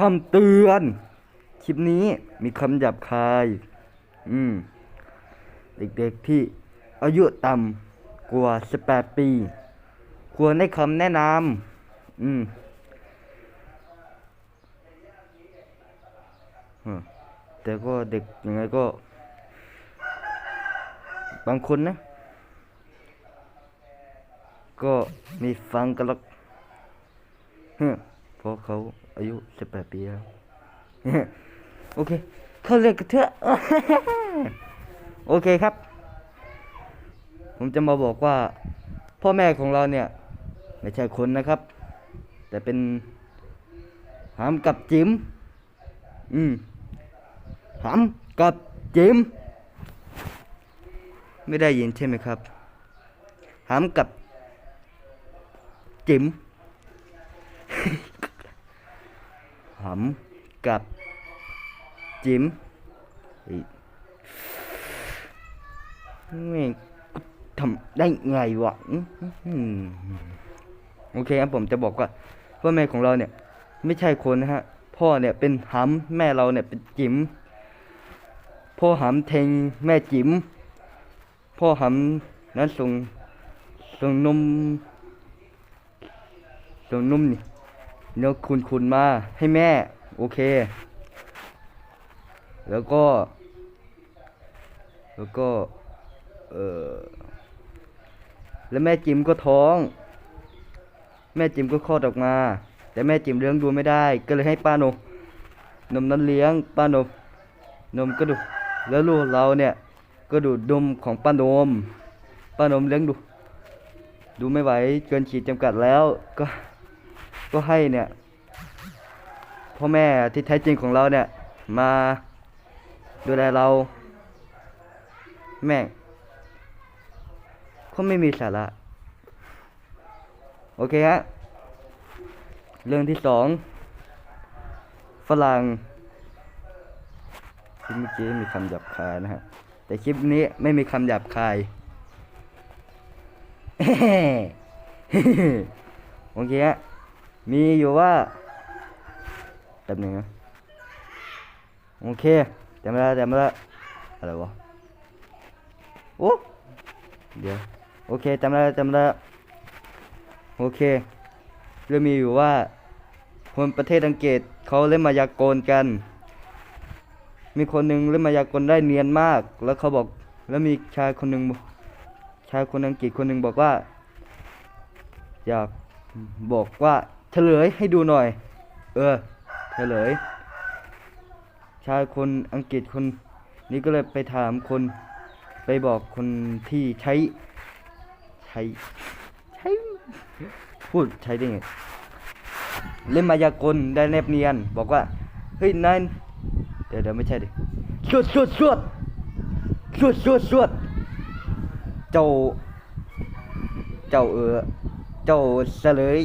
คำเตือน คลิปนี้มีคำหยาบคาย อืม เด็กๆที่อายุต่ำกว่า 18 ปี ควรได้คำแนะนำอืมแต่ก็เด็กยังไงก็ บางคนนะ ก็มีฟังกันหรอก เพราะเขาอายุ18ปีแล้ว โอเค เข้าเรื่องกันเถอะ โอเคครับ ผมจะมาบอกว่า พ่อแม่ของเราเนี่ย ไม่ใช่คนนะครับ แต่เป็นหามกับจิมอืมหามกับจิมไม่ได้ยินใช่ไหมครับหามกับจิ๋ม หา มกับจิมเฮ้ยแม่ทำได้ไงวะอโอเคครับผมจะบอกว่าพ่อแม่ของเราเนี่ย ไม่ใช่คนนะฮะ พ่อเนี่ยเป็นหำแม่เราเนี่ยเป็นจิมพ่อหำเทงแม่จิมพ่อหำนั้นส่งส่งนมส่งนมนี่ เนื้อคุณคุณมาให้แม่ โอเค แล้วก็ แล้วก็ เออแล้วแม่จิมก็ท้อง แม่จิมก็คลอดออกมา แต่แม่จิมเลี้ยงดูไม่ได้ ก็เลยให้ป้าโนนมนั้นเลี้ยงป้าโนนมก็ดู แล้วลูกเราเนี่ยก็ดูดนมของป้านมป้านมเลี้ยงดู ดูไม่ไหวเกินขีดจำกัดแล้วก็ ก็ให้เนี่ยพ่อแม่ที่แท้จริงของเราเนี่ย มาดูแลเรา แม่งเขาไม่มีสาระ โอเคฮะเรื่องที่สองฝรั่งคลิปเมื่อกี้มีคำหยาบคายนะฮะ แต่คลิปนี้ไม่มีคำหยาบคายโอเคฮะ มีอยู่ว่าแป๊บหนึงนะโอเคจำได้แล้วจำได้แล้วอะไรวะโอ้เดี๋ยวโอเคจำได้แล้วจำได้แล้วโอเคเรื่องมีอยู่ว่า คนประเทศอังกฤษเขาเล่นมายากลกัน มีคนหนึ่งเล่นมายากลได้เนียนมาก แล้วเขาบอกแล้วมีชายคนหนึ่งชายคนอังกฤษคนหนึ่งบอกว่า อยากบอกว่า เฉลยให้ดูหน่อย เออ เฉลย ชายคนอังกฤษคนนี้ก็เลยไปถามคน ไปบอกคนที่ใช้ ใช้ ใช้ พูดใช้ได้ไงเล่นมายากลได้แนบเนียน บอกว่า เฮ้ยนายเดี๋ยวเดี๋ยวไม่ใช่ดิสวดสวดสวดสวดสวดสวดเจ้า เจ้าเออ เจ้าเฉลย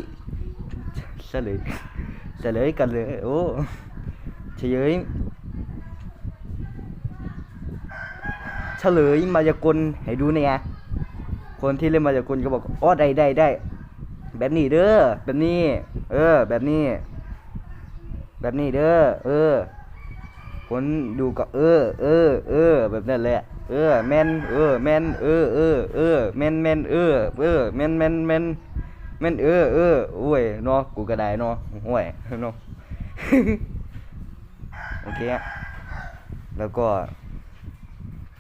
ฉลยเฉลยกันเลยโอ้เฉลยเฉลยมายากลให้ดูเนี่ยคนที่เล่นมายากลก็บอกอ๋อได้ได้ได้แบบนี้เด้อแบบนี้ เออ แบบนี้ แบบนี้เด้อเออคนดูก็เออ เออ เออ แบบนั้นแหละ เออแมนเออแมนเออเออเออแมนแมนเออ เออแมนแมนแมน แม่นเออเออโอ้ยเนาะกูก็ได้เนาะโอ้ยเนาะโอเคแล้วก็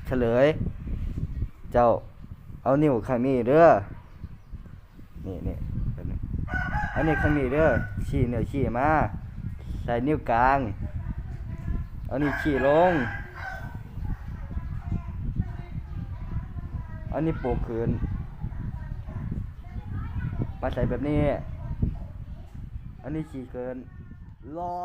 เฉลย เจ้าเอานิ้วข้างนี้เด้อนี่นี่แบบนี้อันนี้ข้างนี้เด้อชี้นิ้วชี้มาใส่นิ้วกลางเอานี่ขี่ลงอานี่โปกคืน มาใส่แบบนี้ อันนี้ขี่เกิน รอ